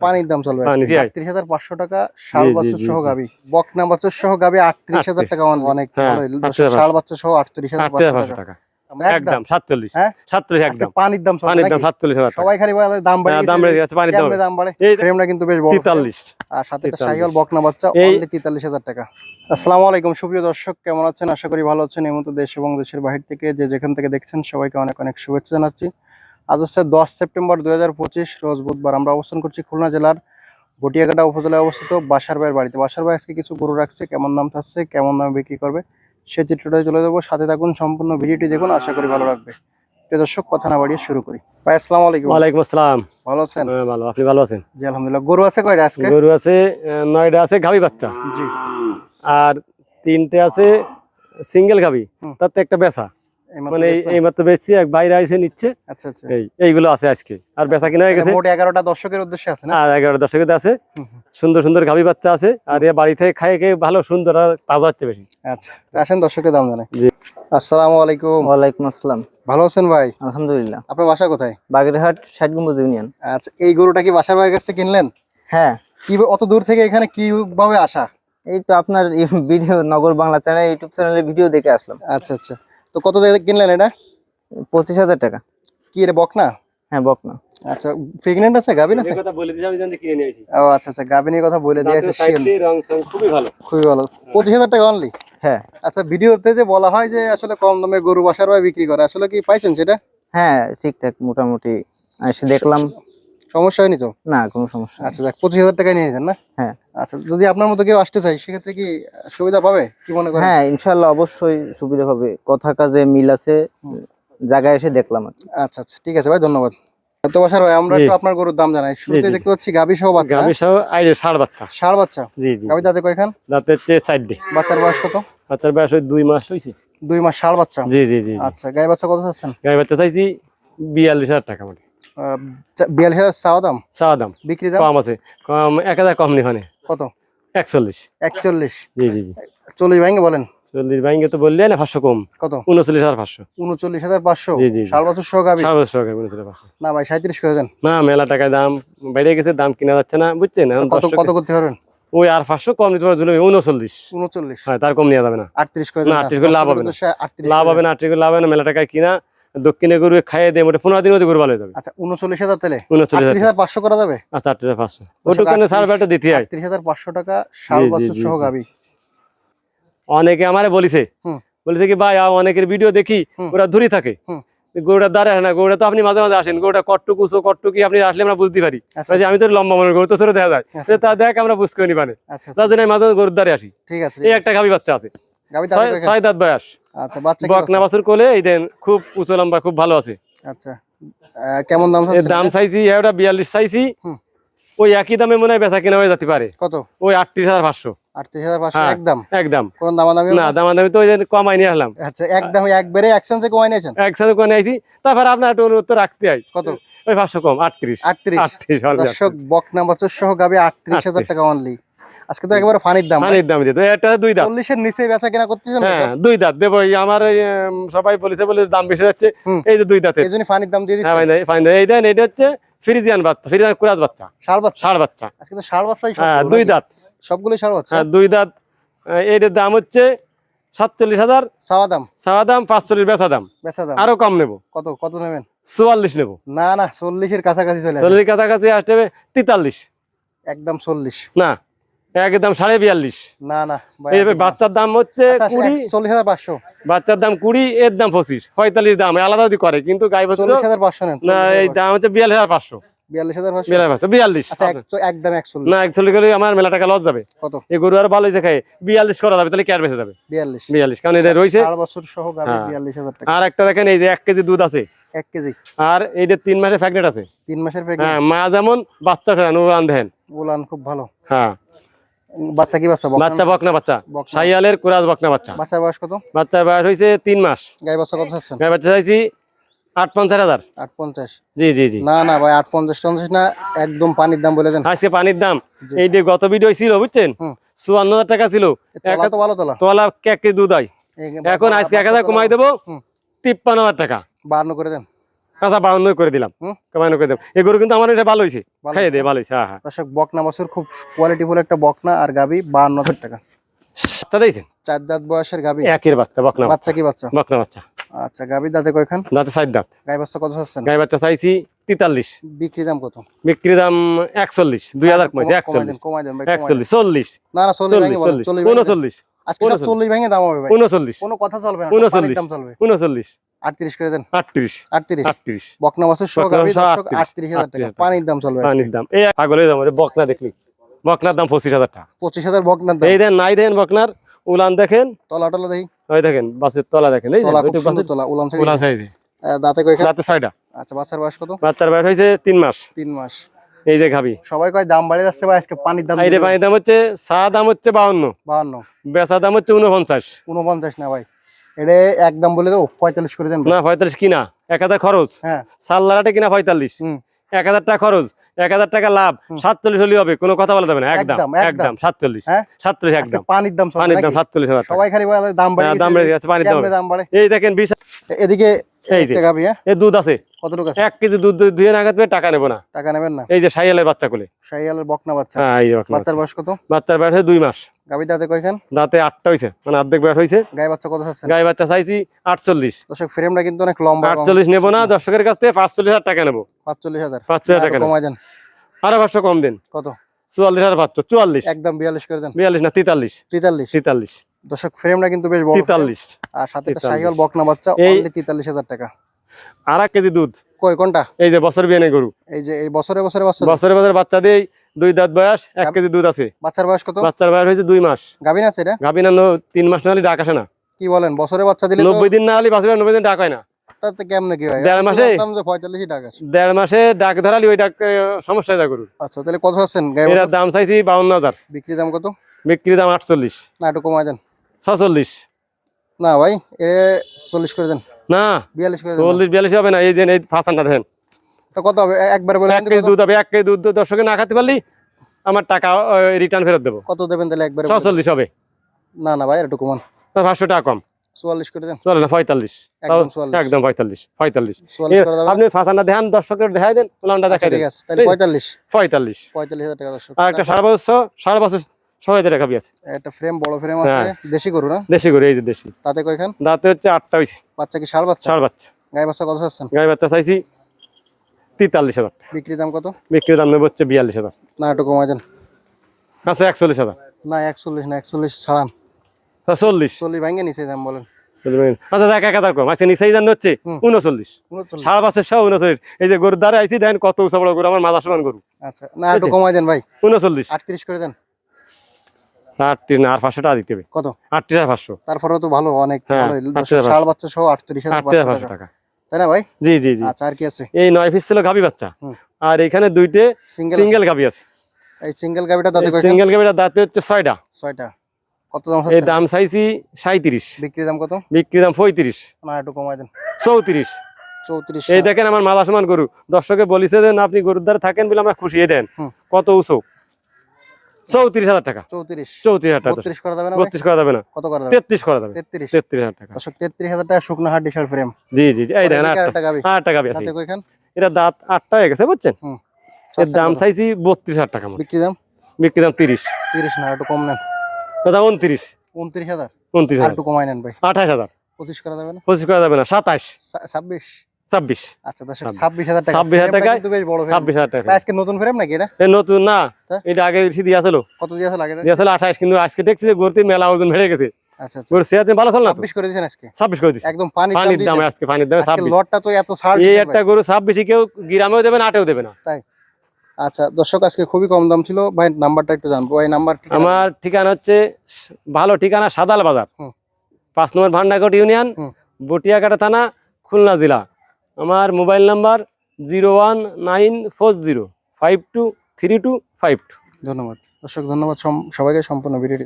পানির দাম চলবে। আটত্রিশ হাজার পাঁচশো টাকা বাছুর জি, সহ। গাবি। বকনা বাছুর সহ গাবি আটত্রিশ হাজার টাকা অনেক হ্যাঁ, ভালো 38,500 বাচ্চা সহ আটত্রিশ হাজার টাকা। একদম হ্যাঁ? সাতচল্লিশ আজকে একদম। পানির দাম পানির দাম নাকি? সাতচল্লিশ হাজার টাকা। সবাই খালি দাম হ্যাঁ, দাম বেড়ে গেছে পানির দাম দাম বাড়ে? ফ্রেমটা কিন্তু বেশ বড় তেতাল্লিশ। আর সাথে একটা সাইকেল বকনা বাচ্চা অনলি তেতাল্লিশ হাজার টাকা। আসসালামু আলাইকুম সুপ্রিয় দর্শক কেমন আছেন? আশা করি ভালো আছেন। এই মতো দেশ এবং দেশের বাহির থেকে যে যেখান থেকে দেখছেন সবাইকে অনেক অনেক শুভেচ্ছা জানাচ্ছি। আজ হচ্ছে দশ সেপ্টেম্বর দুই হাজার পঁচিশ রোজ বুধবার। আমরা অবস্থান করছি খুলনা জেলার ভটিয়াঘাটা উপজেলায় অবস্থিত বাসার ভাইয়ের বাড়িতে। বাসার ভাই আজকে কিছু গরু রাখছে কেমন দাম থাকছে কেমন দামে বিক্রি করবে সে চিত্রটায় চলে যাব। সাথে থাকুন সম্পূর্ণ ভিডিওটি দেখুন আশা করি ভালো লাগবে। দর্শক কথা না বাড়িয়ে শুরু করি। ভাই আসসালামু আলাইকুম। ওয়ালাইকুম আসসালাম। ভালো আছেন? হ্যাঁ, ভালো। আপনি ভালো আছেন? জি আলহামদুলিল্লাহ। গরু আছে কয়টা আজকে? গরু আছে নয়টা আছে গাভী বাচ্চা। জি। আর তিনটে আছে সিঙ্গেল গাভী। তার তাতে একটা বেচা। মানে এই- দেখছেন? এই মাত্র বেচছি এক বাইরে আইসে নিচ্ছে। আচ্ছা আচ্ছা। এইগুলো আছে আজকে। আর বেচা কিনা হয়ে গেছে। মোট এগারোটা দর্শকের উদ্দেশ্যে আছে না? আর আছে। সুন্দর সুন্দর গাভী বাচ্চা আছে। আর এ বাড়ি থেকে খেয়ে ভালো সুন্দর আর তাজা হচ্ছে বেশি। আচ্ছা আসেন দর্শকের দাম জানাই। জি। আসসালামু আলাইকুম। ওয়ালাইকুম আসসালাম। ভাবে আছেন ভাই? আলহামদুলিল্লাহ। আপনার বাসা কোথায়? বাগেরহাট ষাট গম্বুজ ইউনিয়ন। আচ্ছা এই গরুটা কি বাসার কাছ থেকে কিনলেন? হ্যাঁ। কি অত দূর থেকে এখানে কীভাবে আসা? এই তো আপনার video Nagar Bangla channel YouTube চ্যানেলে ভিডিও দেখে আসলাম। আচ্ছা আচ্ছা। তো কত কিনলেন এটা? পঁচিশ হাজার টাকা। কি রে বকনা? হ্যাঁ বকনা। আচ্ছা প্রেগনেন্ট আছে গাবিন আছে? কথা বলে দিয়েছি আমি জানি কিনে নিয়েছি ও আচ্ছা আচ্ছা গাবিনের কথা বলে দিয়েছে রং সং খুবই ভালো। খুবই ভালো। পঁচিশ হাজার টাকা অনলি হ্যাঁ। আচ্ছা ভিডিওতে যে বলা হয় যে আসলে কম দামে গরু বাসার বিক্রি করে আসলে কি পাইছেন সেটা? হ্যাঁ ঠিকঠাক মোটামুটি। দেখলাম। সমস্যা হয়নি তো? না কোনো সমস্যা আচ্ছা যাক পঁচিশ হাজার টাকায় নিয়ে নিয়েছেন না? হ্যাঁ। আচ্ছা যদি আপনার মতো কেউ আসতে চাই সেক্ষেত্রে কি সুবিধা পাবে? কি মনে করেন? হ্যাঁ ইনশাল্লাহ অবশ্যই সুবিধা হবে কথা কাজে মিল আছে জায়গায় এসে দেখলাম আচ্ছা আচ্ছা ঠিক আছে ভাই ধন্যবাদ। তো বাসার ভাই আমরা একটু আপনার গরুর দাম জানাই। শুরুতে দেখতে পাচ্ছি গাভী সহ বাচ্চা। ষাট বাচ্চা। ষাড় বাচ্চা? জি দাঁতে কয়খান? বাচ্চার বয়স কত? বাচ্চার বয়স ওই মাস হয়েছে দুই মাস ষাড় বাচ্চা? জি জি জি আচ্ছা গাই বাচ্চা কত চাচ্ছেন? গাই বাচ্চা চাইছি বিয়াল্লিশ হাজার টাকা মানে বিয়াল্লিশ হাজার চাওয়া দাম? চাওয়া দাম। বিক্রি দাম? কম আছে। কম এক হাজার কম নিখানে কত? একচল্লিশ। একচল্লিশ। জি জি জি। চল্লিশ বলেন। চল্লিশ ব্যাংকে তো বললে না পাঁচশো কম। কত? উনচল্লিশ হাজার পাঁচশো। উনচল্লিশ হাজার পাঁচশো? বছর সাড়ে উনচল্লিশ পাঁচশো। না ভাই সাঁত্রিশ করে দেন। না মেলা টাকায় দাম বেড়ে গেছে দাম কিনা যাচ্ছে না বুঝছেন? এখন কত কত করতে পারবেন? ওই আর পাঁচশো কম নিতে পারবে উনচল্লিশ। উনচল্লিশ। হ্যাঁ তার কম নেওয়া যাবে না। আটত্রিশ করে না, 38 করে লাভ হবে না। আটত্রিশ লাভ হবে না আটটি লাভ হবে না মেলা টাকায় কিনা দক্ষিণে গরু খাইয়ে দেয় মোটে পনেরো দিন মধ্যে গরু ভালো হয়ে যাবে আচ্ছা উনচল্লিশ হাজার তেলে উনচল্লিশ হাজার পাঁচশো করা যাবে? আচ্ছা আটটি পাঁচশো। ওটুকানে সার ব্যাটা দিতে হয়। আটত্রিশ হাজার পাঁচশো টাকা জি, বছর সহ। গাভী অনেকে আমারে বলিছে। বলেছে কি ভাই অনেকের ভিডিও দেখি ওরা ধরি থাকে। গরুটা দাঁড়ায় আসে না গরুটা তো আপনি মাঝে মাঝে আসেন গরুটা কট্টু কুচো কট্টু কি আপনি আসলে আমরা বুঝতে পারি। আচ্ছা আমি তো লম্বা মনে গরু তো ছোট দেখা যায়। আচ্ছা, তো দেখ আমরা বুঝতে নি পারে আচ্ছা আচ্ছা, তার জন্য মাঝে মাঝে গরুর দ্বারে আসি। ঠিক আছে এই একটা গাভী বাচ্চা আছে? ছয় দাঁত বয়স। আচ্ছা বাচ্চা বকনা বাছুর কোলে এই দেন খুব উঁচু লম্বা খুব ভালো আছে। আচ্ছা কেমন দাম দাম এটা? চাইছি ওটা বিয়াল্লিশ চাইছি। ওই একই দামে মনে হয় বেচা কিনা হয়ে যেতে পারে। কত? ওই আটত্রিশ হাজার পাঁচশো। আটত্রিশ হাজার পাঁচশো হ্যাঁ। একদম? একদম। কোন দামাদামি না দামাদামি তো ওই কমাই নিয়ে আসলাম। আচ্ছা একদম একবারে একসেন্সে কমাই নিয়েছেন? একসাথে করে নিয়েছি। তারপর আপনার একটু অনুরোধ তো রাখতে হয়। কত? ওই পাঁচশো কম আটত্রিশ। আটত্রিশ। আটত্রিশ বকনা সহ গাবি আটত্রিশ হাজার টাকা অনলি আজকে তো একেবারে ফানির দাম পানির দাম দিয়ে। এটা দুই দাঁত। চল্লিশের নিচে বেচা কেনা করতেছেন হ্যাঁ দুই দাঁত। দেবো আমার সবাই বলেছে বলে দাম বেশি যাচ্ছে। এই যে দুই দাঁতের। এই জন্য ফানির দাম দিয়ে হ্যাঁ দিচ্ছে ফাইন ফাইন এই দেন এটা হচ্ছে ফ্রিজিয়ান বাচ্চা ফ্রিজিয়ান কুরাজ বাচ্চা। ষাট বাচ্চা? ষাড় বাচ্চা। আজকে তো ষাট বাচ্চাই সব হ্যাঁ দুই? দাঁত। সবগুলোই ষাট বাচ্চা? হ্যাঁ দুই দাঁত। এইটার দাম হচ্ছে সাতচল্লিশ হাজার। দাম? দাম পাঁচচল্লিশ বেচা দাম। বেচা দাম? আরও কম নেব। কত কত নেবেন? চুয়াল্লিশ নেব। না না চল্লিশের কাছাকাছি চলে কাছাকাছি আসতে হবে তেতাল্লিশ। একদম চল্লিশ। না। একদম সাড়ে বিয়াল্লিশ। না না। বাচ্চার দাম হচ্ছে আচ্ছা, কুড়ি। চল্লিশ হাজার পাঁচশো। বাচ্চার দাম কুড়ি এর দাম পঁচিশ পঁয়তাল্লিশ দাম আলাদা যদি করে কিন্তু গাই বছর চল্লিশ হাজার পাঁচশো না এই দাম হচ্ছে বিয়াল্লিশ হাজার পাঁচশো। আচ্ছা আর হ্যাঁ। আর একটা দেখেন এই যে এক কেজি দুধ আছে। এক কেজি। আর এই যে তিন মাসে ফ্যাগনেট আছে। তিন মাসের হ্যাঁ মা যেমন বাচ্চা উলান খুব ভালো। হ্যাঁ। বাচ্চা কি বাচ্চা? বাচ্চা বকনা বাচ্চা। সাইয়ালের কুরাজ বকনা বাচ্চা। বাচ্চার বয়স কত? বাচ্চার বয়স হয়েছে তিন মাস। গাই বাচ্চা কত চাচ্ছেন? গাই বাচ্চা চাইছি আট পঞ্চাশ হাজার। আট পঞ্চাশ জি জি জি। না না ভাই আট পঞ্চাশ টঞ্চাশ না একদম পানির দাম বলে দেন। আজকে পানির দাম। এই যে গত ভিডিও ছিল বুঝছেন। চুয়ান্ন হাজার টাকা ছিল। তলা তো ভালো তোলা। এক কেজি দুধ হয় এখন আজকে এক হাজার কমাই দেবো। তিপ্পান্ন হাজার টাকা। বাহান্ন করে দেন। কাঁচা বাউন্ন করে দিলাম। বাউন্ন করে দিলাম। এই গরু কিন্তু আমার এটা ভালো হয়েছে খাইয়ে। দেয় ভালো হয়েছে হ্যাঁ হ্যাঁ। দর্শক বকনা বাছুর খুব কোয়ালিটিফুল একটা বকনা আর গাবি বাহান্ন হাজার টাকা। বাচ্চা দিয়েছেন? চার দাঁত বয়সের গাবি। একের বাচ্চা বকনা বাচ্চা। বাচ্চা কি বাচ্চা? বকনা বাচ্চা। আচ্ছা গাবি দাঁতে কয়খান? দাঁতে সাইড দাঁত। গাই বাচ্চা কত চাচ্ছেন? গাই বাচ্চা চাইছি তেতাল্লিশ। বিক্রি দাম কত? বিক্রি দাম একচল্লিশ দুই হাজার কমাই একচল্লিশ। কমাই দেন কমাই চল্লিশ। না না চল্লিশ। উনচল্লিশ আজকে উনচল্লিশ। চল্লিশ ভেঙে দাম হবে উনচল্লিশ। কোনো কথা চলবে না উনচল্লিশ। দাম চলবে। উনচল্লিশ। আটত্রিশ করে দেন। আটত্রিশ। আটত্রিশ। আটত্রিশ। বকনা বাছুর সহ গাবি বাছুর সহ দর্শক 38 আটত্রিশ। হাজার টাকা। পানির দাম চলবে পানির দাম। এই পাগলের দাম বকনা দেখলি? বকনার দাম পঁচিশ হাজার টাকা। পঁচিশ হাজার বকনার দাম। এই দেন নাই দেন বকনার। উলান দেখেন। তলা টলা দেখি। ওই দেখেন বাসের তলা দেখেন। এই যে, তলা খুব সুন্দর বাসের তলা উলান উলান সাইড সাইজে দাঁতে রাতে ছয়টা। আচ্ছা বাচ্চার বয়স কত? বাচ্চার বয়স হয়েছে তিন মাস। তিন মাস। এই যে খাবি সবাই কয় দাম বাড়ে যাচ্ছে ভাই আজকে পানির দাম এই যে পানির দাম হচ্ছে চা দাম হচ্ছে বাউন্ন। বাহান্ন বেচা দাম হচ্ছে উনপঞ্চাশ উনপঞ্চাশ না ভাই। এটা একদম বলে দেবো পঁয়তাল্লিশ করে দেন না পঁয়তাল্লিশ কিনা? এক হাজার খরচ? হ্যাঁ। সাল্লারাটে কিনা পঁয়তাল্লিশ? এক হাজার টাকা খরচ এক হাজার টাকা লাভ সাতচল্লিশ হলে হবে কোনো কথা বলা যাবে না একদম একদম, সাতচল্লিশ। হ্যাঁ? সাতচল্লিশ একদম পানির দাম পানির দাম সাতচল্লিশ হাজার সবাই খালি দাম বাড়ে হ্যাঁ, দাম বেড়ে পানির দাম। এই দেখেন বিশ এদিকে এই যে হ্যাঁ? এই দুধ আছে। কতটুকু আছে? এক কেজি দুধ ধুয়ে না খাতে টাকা নেব না। টাকা নেবেন না? এই যে বাচ্চা কোলে। বকনা বাচ্চা। হ্যাঁ এই। বাচ্চার বয়স কত? বাচ্চার বয়স মাস। দাঁতে কয়খান? দাঁতে মানে অর্ধেক বয়স বাচ্চা কত আছে? বাচ্চা চাইছি আটচল্লিশ। দর্শক ফ্রেমটা কিন্তু অনেক লম্বা এবং আটচল্লিশ নেব না দর্শকের কাছ থেকে পাঁচচল্লিশ হাজার টাকা নেব। টাকা নেব। কমাই দেন। আরও পাঁচশো কম দিন। কত? চুয়াল্লিশ হাজার পাঁচশো চুয়াল্লিশ। একদম বিয়াল্লিশ করে দেন। বিয়াল্লিশ না তেতাল্লিশ। তেতাল্লিশ। তেতাল্লিশ। দর্শক ফ্রেমটা কিন্তু বেশ বড় frame। তেতাল্লিশ। আর সাথে একটা 43 শাহিয়াল বকনা বাচ্চা অনলি তেতাল্লিশ হাজার টাকা। আর এক কেজি দুধ। কই কোনটা? এই যে বছর বিয়ে নেই গরু। এই যে এই বছরে বছরে বাচ্চা বছরে বছরে বাচ্চা দিয়ে দুই দাঁত বয়স এক কেজি দুধ আছে। বাচ্চার বয়স কত? বাচ্চার বয়স হয়েছে দুই মাস। গাভিন আছে এটা? গাভী না তিন মাস না হলে ডাক আসে না। কি বলেন বছরে বাচ্চা দিলে নব্বই দিন না হলে বাছুরের নব্বই দিন ডাক হয় না। তাতে কেমনে কি হয়? দেড় মাসে? পঁয়তাল্লিশই টাকা দেড় মাসে ডাক ধরালি ওই ডাক সমস্যা যা গরু আচ্ছা তাহলে কত আছেন? এটার দাম চাইছি বাউন্ন হাজার। বিক্রি দাম কত? বিক্রি দাম আটচল্লিশ। না একটু কমাই দেন। ছচল্লিশ। না ভাই চল্লিশ করে দেন। না বিয়াল্লিশ চল্লিশ বিয়াল্লিশ হবে না এই যে এই ফাঁসানটা দেখেন। কত হবে? একবার বলে দুধ হবে এক কেজি দুধ দর্শকে না খাতে পারলি আমার টাকা রিটার্ন ফেরত দেবো। কত দেবেন তাহলে একবার ছচল্লিশ হবে। না না ভাই একটু কমান। পাঁচশো টাকা কম। চুয়াল্লিশ করে দেন। চলে পঁয়তাল্লিশ। একদম পঁয়তাল্লিশ পঁয়তাল্লিশ। আপনি ফাঁসানা দেখান দর্শকের দেখাই দেন আচ্ছা, পঁয়তাল্লিশ। পঁয়তাল্লিশ। পঁয়তাল্লিশ হাজার টাকা দর্শক। আর একটা সাড়ে পাঁচশো সাড়ে পাঁচশো ফ্রেম বড় হ্যাঁ। না? দেশি তাতে আটটা বাচ্চা কি কত দাম কত? দাম হচ্ছে না না আচ্ছা, নিচে দাম বলেন। আচ্ছা দেখ একাধার আচ্ছা, উনচল্লিশ। এই যে গরুর দ্বারা কত বড় গরু আমার মাথা সমান গরু। আচ্ছা না একটু কমাই দেন ভাই। উনচল্লিশ। আটত্রিশ করে দেন। না আর পাঁচশো টাকা দিতে হবে। কত? আটত্রিশ আর পাঁচশো। তারপরেও তো ভালো অনেক ভালো আটত্রিশ হাজার ষাড় বাচ্চা সহ আটত্রিশ হাজার পাঁচশো পাঁচশো টাকা। টাকা। তাই না ভাই? জি জি জি। আচ্ছা আর কি আছে? এই নয় পিস ছিল গাভি বাচ্চা। আর এখানে দুইটে সিঙ্গেল আছে। এই সিঙ্গেল গাবিটা দাঁতে হচ্ছে ছয়টা। ছয়টা। কত দাম এই দাম চাইছি সাঁত্রিশ বিক্রি দাম কত? বিক্রি দাম পঁয়ত্রিশ। না একটু কমাই দেন। চৌত্রিশ। চৌত্রিশ এই দেখেন আমার মালা সমান গরু। দর্শকে বলিছে যে আপনি গরুর দ্বারা থাকেন বলে আমরা খুশি এই দেন। কত উঁচু? চৌত্রিশ হাজার টাকা। চৌত্রিশ। চৌত্রিশ হাজার টাকা। করা যাবে না বত্রিশ করা যাবে না। কত করা যাবে? তেত্রিশ করা যাবে। তেত্রিশ। তেত্রিশ হাজার টাকা। দর্শক তেত্রিশ হাজার টাকা শুকনো হাট ডিশার ফ্রেম জি জি এই দেখেন এটা দাঁত আটটা হয়ে গেছে বুঝছেন? এর দাম চাইছি বত্রিশ হাজার টাকা বিক্রি দাম? বিক্রি দাম তিরিশ। তিরিশ না একটু কম নেন। দাদা উনত্রিশ। উনত্রিশ হাজার? উনত্রিশ হাজার। একটু কমাই নেন ভাই। আঠাশ হাজার। পঁচিশ করা যাবে না? পঁচিশ করা যাবে না সাতাশ। ছাব্বিশ? ছাব্বিশ। আচ্ছা ছাব্বিশ। হাজার ছাব্বিশ হাজার ফ্রেমটা বেশ বড় ছাব্বিশ হাজার টাকা। আজকে নতুন ফ্রেম নাকি এটা? নতুন না। এটা আগে বেশি দিয়ে কত দিয়েছে লাগে এটা? আঠাশ কিন্তু আজকে দেখছি যে গরুতে মেলা ওজন বেড়ে গেছে। আচ্ছা দর্শক আজকে খুবই কম দাম ছিল। ভাই নাম্বারটা একটু জানব। ভাই নাম্বার আমার ঠিকানা হচ্ছে ভালো ঠিকানা সাদাল বাজার। পাঁচ নম্বর ভান্ডারকোট ইউনিয়ন। বটিয়াকাটা থানা খুলনা জেলা। আমার mobile number zero one nine four zero, five two three two five two. ধন্যবাদ। দর্শক, ধন্যবাদ সবাইকে সম্পূর্ণ ভিডিওটি